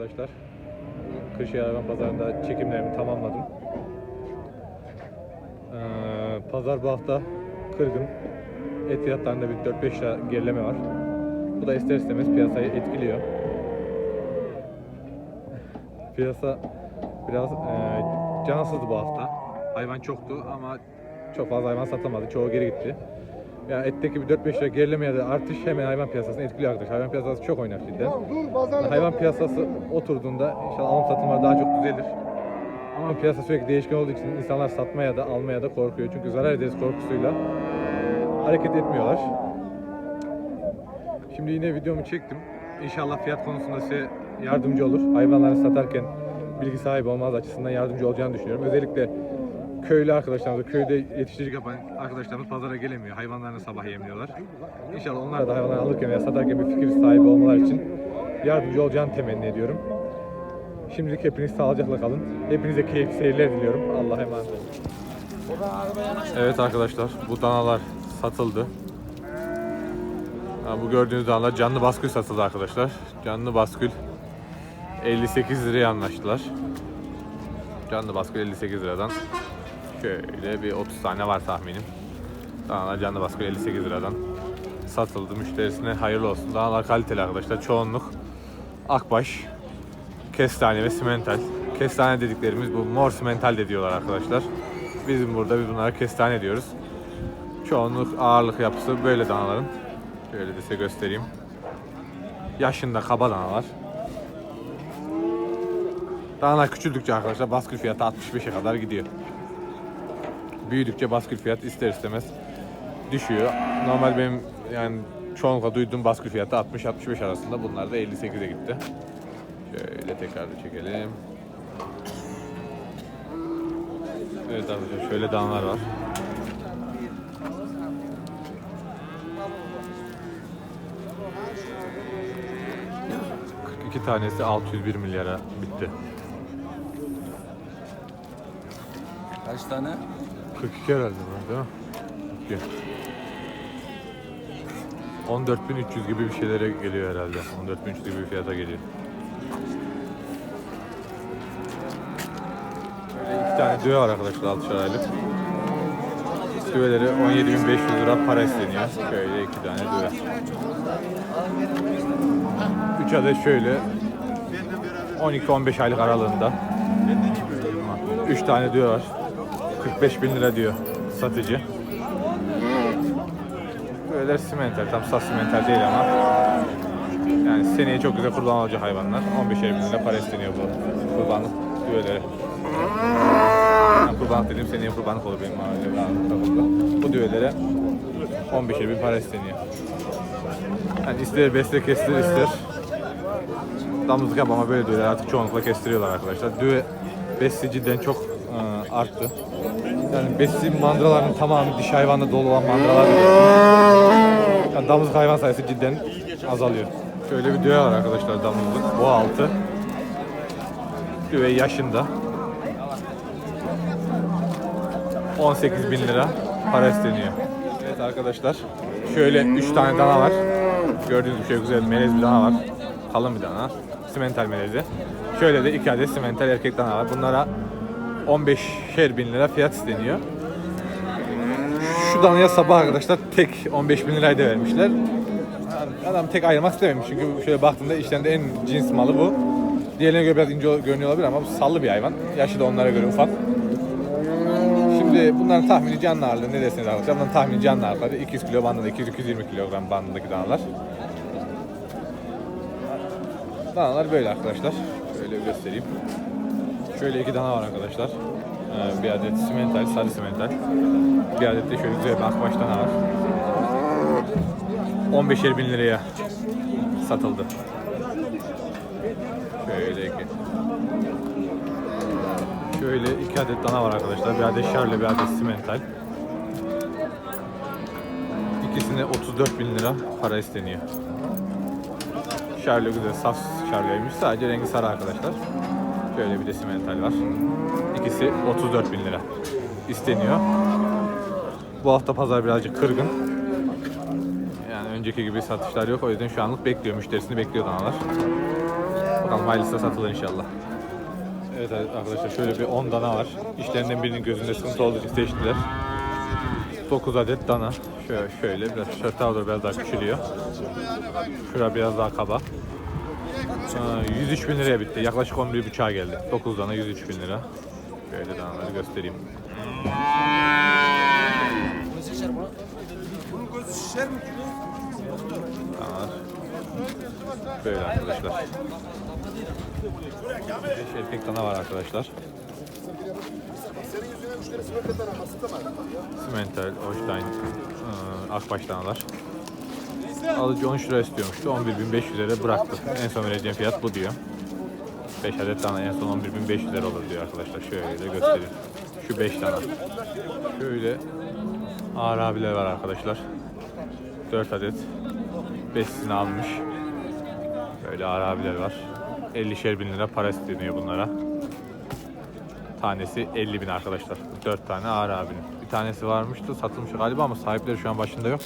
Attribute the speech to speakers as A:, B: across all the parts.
A: arkadaşlar. Kırşehir Hayvan Pazarı'nda çekimlerimi tamamladım. Ee, pazar bu hafta kırgın. Et fiyatlarında bir 4-5 lira gerileme var. Bu da ister istemez piyasayı etkiliyor. Piyasa biraz e, cansızdı bu hafta. Hayvan çoktu ama çok fazla hayvan satamadı. Çoğu geri gitti. Yani etteki bir 4-5 lira gerileme ya da artış hemen hayvan piyasasını etkiliyor arkadaşlar. Hayvan piyasası çok oynak cidden.
B: Pazarlık.
A: Hayvan piyasası oturduğunda inşallah alım satımlar daha çok düzelir. Ama piyasa sürekli değişken olduğu için insanlar satmaya da almaya da korkuyor. Çünkü zarar ederiz korkusuyla hareket etmiyorlar. Şimdi yine videomu çektim. İnşallah fiyat konusunda size yardımcı olur. Hayvanları satarken bilgi sahibi olmaz açısından yardımcı olacağını düşünüyorum. Özellikle köylü arkadaşlarımız, köyde yetiştirici yapan arkadaşlarımız pazara gelemiyor. Hayvanlarını sabah yemliyorlar. İnşallah onlar da hayvanları alırken veya satarken bir fikir sahibi olmaları için yardımcı olacağını temenni ediyorum. Şimdilik hepiniz sağlıcakla kalın. Hepinize keyifli seyirler diliyorum. Allah'a emanet olun. Evet arkadaşlar bu danalar satıldı. Ha, bu gördüğünüz danalar canlı baskül satıldı arkadaşlar. Canlı baskül 58 liraya anlaştılar. Canlı baskül 58 liradan. Şöyle bir 30 tane var tahminim. Danalar canlı baskül 58 liradan satıldı. Müşterisine hayırlı olsun. Danalar kaliteli arkadaşlar. Çoğunluk akbaş, kestane ve simental. Kestane dediklerimiz bu mor simental de diyorlar arkadaşlar. Bizim burada biz bunlara kestane diyoruz. Çoğunluk ağırlık yapısı böyle danaların. Şöyle de size göstereyim. Yaşında kaba danalar. Danalar küçüldükçe arkadaşlar baskül fiyatı 65'e kadar gidiyor. Büyüdükçe baskül fiyat ister istemez düşüyor. Normal benim yani çoğunlukla duyduğum baskül fiyatı 60-65 arasında. Bunlar da 58'e gitti. Şöyle tekrar da çekelim. Evet arkadaşlar şöyle danalar var. iki tanesi 601 milyara bitti.
C: Kaç tane?
A: 42 herhalde değil mi? 42. 14.300 gibi bir şeylere geliyor herhalde. 14.300 gibi bir fiyata geliyor. Böyle iki tane düve var arkadaşlar 6 aylık. Düveleri 17.500 lira para isteniyor. Şöyle iki tane düve. 3 adet şöyle 12-15 aylık aralığında. 3 tane düve var. 45 bin lira diyor satıcı. Böyle simental, tam sas simental değil ama. Yani seneye çok güzel kurban olacak hayvanlar. 15 bin lira para isteniyor bu kurbanlık düveleri. Yani kurbanlık dediğim seneye kurbanlık olur benim mahallede. Bu düvelere 15 bin para isteniyor. Yani ister besle kestir ister damızlık yap ama böyle düveler artık çoğunlukla kestiriyorlar arkadaşlar. Düve besi cidden çok e, arttı. Yani besi mandralarının tamamı dişi hayvanla dolu olan mandralar. Yani damızlık hayvan sayısı cidden azalıyor. Şöyle bir düve var arkadaşlar damızlık. Bu altı. Düve yaşında. 18 bin lira para isteniyor. Evet arkadaşlar. Şöyle 3 tane dana var. Gördüğünüz gibi şöyle güzel melez bir dana var. Kalın bir dana. Simental melezi. Şöyle de 2 adet simental erkek dana var. Bunlara 15'er bin lira fiyat isteniyor. Şu danaya sabah arkadaşlar tek 15 bin lirayı da vermişler. Adam tek ayırmak istememiş çünkü şöyle baktığında işlerinde en cins malı bu. Diğerlerine göre biraz ince görünüyor olabilir ama bu sallı bir hayvan. Yaşı da onlara göre ufak. Şimdi bunların tahmini canlı ağırlığı ne dersiniz arkadaşlar? Bunların tahmini canlı ağırlığı 200 kilo bandında, 200-220 kilogram bandındaki danalar. Danalar böyle arkadaşlar. Şöyle göstereyim. Şöyle iki dana var arkadaşlar. Ee, bir adet simental, sarı simental. Bir adet de şöyle güzel bir akbaş dana var. 15'er bin liraya satıldı. Şöyle iki. Şöyle iki adet dana var arkadaşlar. Bir adet şarlı, bir adet simental. İkisine 34 bin lira para isteniyor. Şarlı güzel saf şarlıymış. Sadece rengi sarı arkadaşlar. Şöyle bir de simental var. İkisi 34 bin lira isteniyor. Bu hafta pazar birazcık kırgın. Yani önceki gibi satışlar yok. O yüzden şu anlık bekliyor. Müşterisini bekliyor danalar. Bakalım hayırlısı satılır inşallah. Evet arkadaşlar şöyle bir 10 dana var. İşlerinden birinin gözünde sıkıntı olduğu için seçtiler. 9 adet dana. Şöyle, şöyle biraz şöyle tavır biraz daha küçülüyor. Şura biraz daha kaba. Aa, 103 bin liraya bitti. Yaklaşık 11 buçuğa geldi. 9 dana 103 bin lira. Şöyle danaları göstereyim. Danalar. Böyle arkadaşlar. 5 erkek dana var arkadaşlar. Simental, Holstein, ıı, Akbaş danalar. Alıcı 13 lira istiyormuştu. 11.500 lira bıraktı. En son vereceğim fiyat bu diyor. 5 adet tane en son 11.500 lira olur diyor arkadaşlar. Şöyle de göstereyim. Şu 5 tane. Şöyle ağır abiler var arkadaşlar. 4 adet. 5'sini almış. Böyle ağır abiler var. 50'şer bin lira para isteniyor bunlara. Tanesi 50 bin arkadaşlar. 4 tane ağır abinin. Bir tanesi varmıştı satılmış galiba ama sahipleri şu an başında yok.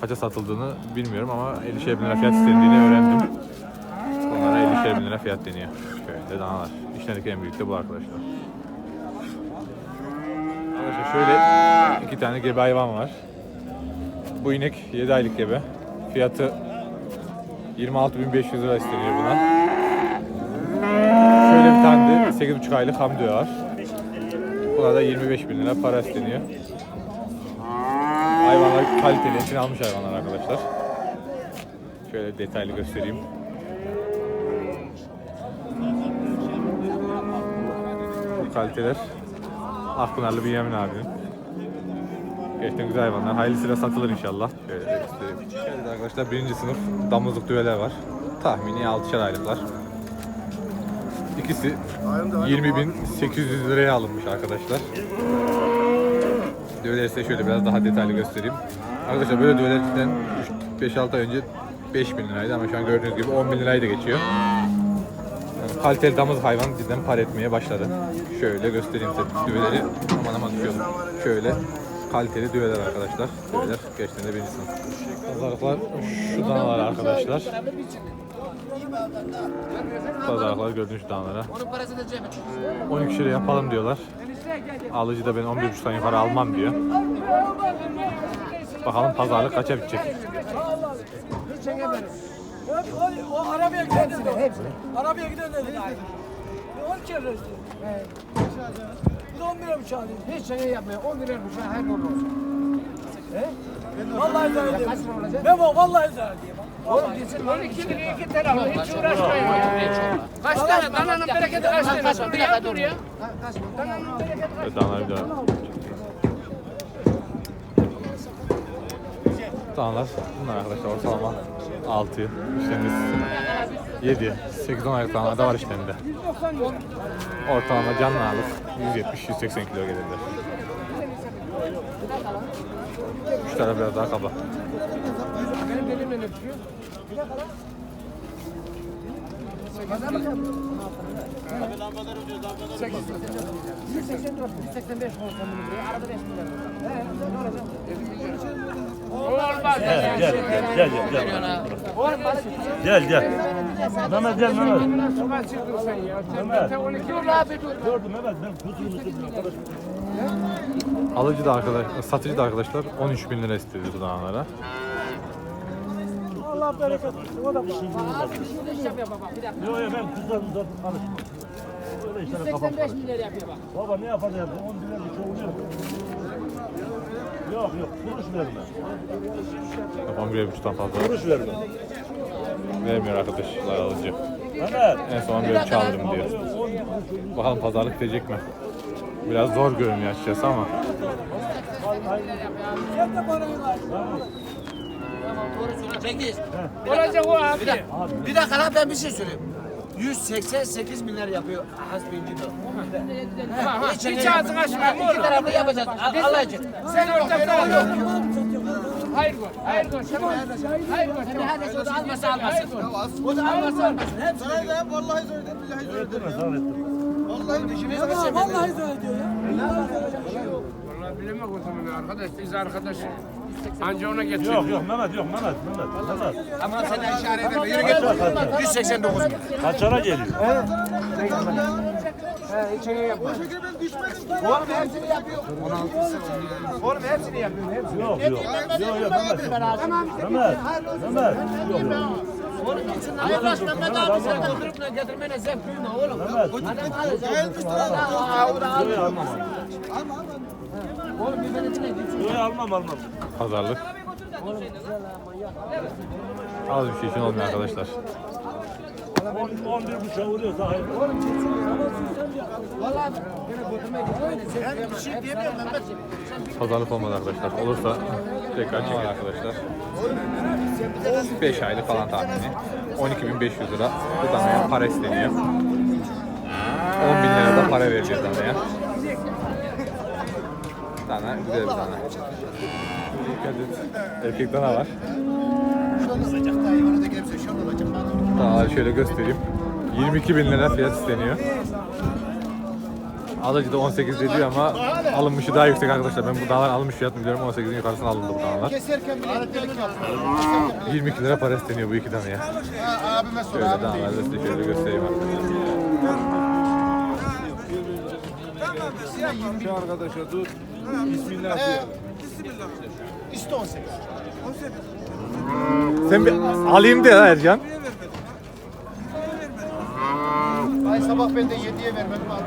A: Kaça satıldığını bilmiyorum ama 50'şer bin lira fiyat istendiğini öğrendim. Bunlara 50'şer bin lira fiyat deniyor. Şöyle danalar. İçlerindeki en büyük de bu arkadaşlar. Arkadaşlar şöyle iki tane gebe hayvan var. Bu inek 7 aylık gebe. Fiyatı 26.500 lira isteniyor buna. Şöyle bir tane de 8,5 aylık hamdi var. Buna da 25 bin lira para isteniyor. Hayvanlar kaliteli, için almış hayvanlar arkadaşlar. Şöyle detaylı göstereyim. Bu kaliteler Akpınarlı Bünyamin abinin. Gerçekten güzel hayvanlar. Hayırlısıyla satılır inşallah. Şöyle de göstereyim. Evet arkadaşlar birinci sınıf damızlık düveler var. Tahmini 6'şer aylıklar. İkisi 20.800 liraya alınmış arkadaşlar. Düveleri size şöyle biraz daha detaylı göstereyim. Arkadaşlar böyle düveler cidden 5-6 ay önce 5000 liraydı ama şu an gördüğünüz gibi 10 bin lirayı da geçiyor. Yani kaliteli damız hayvan cidden par etmeye başladı. Şöyle göstereyim size düveleri. Aman aman düşüyordum. Şöyle kaliteli düveler arkadaşlar. Düveler gerçekten de birinci sınıf. Pazarlıklar şu danalar arkadaşlar. Pazarlıklar gördüğünüz şu danalara. 12 lira yapalım diyorlar. Alıcı da ben 11.5'tan yukarı almam diyor. Bakalım pazarlık kaça bitecek.
B: O, o arabaya giden dedi. Hepsi. Arabaya giden dedi. 10 kere işte. Bir de 10 lira bıçağı dedi.
D: Hiç şey yapmıyor. 10 lira bıçağı her olsun.
B: Vallahi zarar
D: lira olacak?
B: Memo vallahi zarar ediyor.
D: Oğlum gitsin lan 2 lira 2 lira al. Hiç uğraşmayın. Kaç tane? Dananın bereketi kaç tane? Bir dakika dur ya. Dananın bereketi kaç
A: Evet, danalar bir. Danalar bunlar arkadaşlar ortalama 6, işlerimiz 7, 8, 10 aylık danalar da var işlerinde. Ortalama canlı ağırlık 170-180 kilo gelirler. Şu taraf biraz daha kaba.
D: Benim elimle ne tutuyor? Sekiz. 184, 185 olsa bunu buraya. Arada 5 milyar. He, ne olacak? Olmaz. Gel gel gel gel. Olmaz.
E: Gel gel. Mehmet gel Mehmet.
D: Sokağa çıktın sen ya. Sen de 12 dur abi dur.
E: Gördüm Mehmet ben tuttum arkadaş.
A: Alıcı da arkadaş, satıcı da arkadaşlar 13 bin lira istedi bu danalara.
B: Allah bereket versin. O da.
D: Bir dakika.
E: Yok yok ben kızlarım zaten karışmam. Öyle işlere kafam
D: 85
E: karışmıyor.
D: milyar yapıyor bak.
E: Baba ne yapacağız? 10 lira bir çoğunu yok. Yok yok kuruş verme.
A: 11.5'tan fazla
E: Kuruş verme.
A: vermiyor arkadaşlar alıcı.
E: Mehmet.
A: En son 11.5 alırım diyor. Bakalım pazarlık edecek mi? Biraz zor görünüyor açıkçası ama.
D: Olacak o abi.
F: Bir dakika, bir dakika lan ben bir şey söyleyeyim. 188 milyar yapıyor hasbinci de.
D: Hiç ağzını açma.
F: İki taraflı yapacağız. Allah için.
D: Sen orada ol. Hayır gör. Hayır gör. Sen Hayır gör.
F: Şimdi hadi o da almasa almasın. O da almasa almasın. Hep söyle.
G: Vallahi zor edin, billahi zor edin. Vallahi dişiniz
B: Memo vallahi zarar ediyor ya.
D: Vallahi bilemek o zaman arkadaş. Biz arkadaşız. Anca ona getir.
E: Yok yok Mehmet yok Mehmet Mehmet. Mehmet.
F: Ama sen işaret edeme. Yürü git. 189 bin.
E: Kaçara geliyor?
F: Oğlum hepsini yapıyor. 16'sı. Oğlum hepsini yapıyor. Hepsini.
E: Yok yok. Yok yok Mehmet. Mehmet. Mehmet. Yok yok.
F: Oğlum gitsin. De getirmene zevk duyma oğlum. Adam alacak. Oğlum bir
E: almam almam.
A: Pazarlık. Az bir şey için olmuyor arkadaşlar.
E: 11 buçuğa vuruyor daha iyi.
F: Zevk duyma. Bir şey diyemiyorum.
A: Pazarlık olmadı arkadaşlar. Olursa tekrar çeker arkadaşlar. 5 aylık falan tahmini. 12.500 lira bu danaya para isteniyor. 10.000 lira da para vereceğiz danaya. Dana güzel bir dana. Erkek dana var. Daha şöyle göstereyim. 22 bin lira fiyat isteniyor. Alıcı da 18 dedi ama alınmışı daha yüksek arkadaşlar. Ben bu dağlar alınmış fiyat biliyorum 18'in yukarısına alındı bu dağlar.
G: Keserken bile elektronik yaptım.
A: 22 lira para isteniyor bu iki danaya.
G: Abime sor
A: Şöyle
G: abi.
A: dağları da size şöyle göstereyim arkadaşlar.
G: İşte 18.
A: Sen bir alayım de Ercan.
G: Ay sabah ben de 7'ye vermem lazım.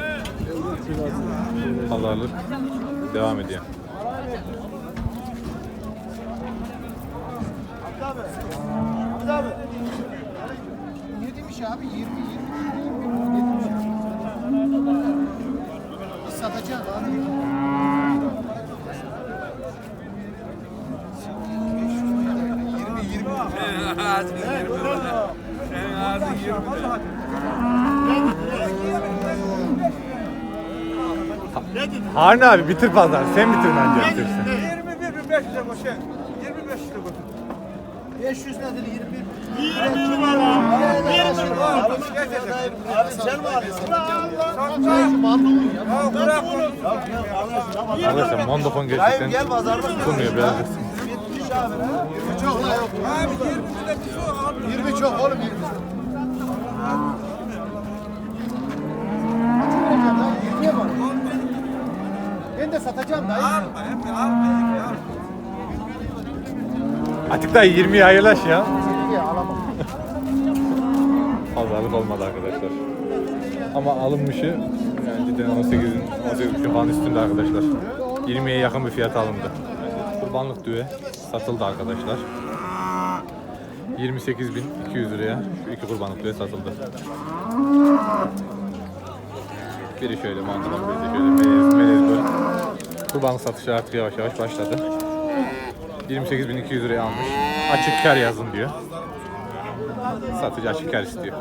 A: Pazarlık devam ediyor.
G: Ne demiş abi? 20 20 20 demiş. Biz satacağız abi.
A: Harun abi bitir pazar. Sen bitir bence bitirsin.
G: 500 nedir 21? 21 var abi. 21 var. Abi sen mi alıyorsun?
A: Arkadaşlar Mondofon gerçekten tutmuyor biraz. da.
G: Çok la yok. Abi 20 de bir çok abi. 20 çok oğlum 20 çok. 20'ye var. Satacağım dayı.
A: Atik dayı 20'ye hayırlaş ya.
G: 20'ye alamam.
A: Pazarlık olmadı arkadaşlar. Ama alınmışı yani cidden 18'in 18 falan üstünde arkadaşlar. 20'ye yakın bir fiyat alındı. Kurbanlık düve satıldı arkadaşlar. 28.200 liraya şu iki kurbanlık düve satıldı. Biri şöyle mandalon, biri şöyle melez, melez Kurbanlık satışı artık yavaş yavaş başladı. 28.200 liraya almış. Açık kar yazın diyor. Satıcı açık kar istiyor.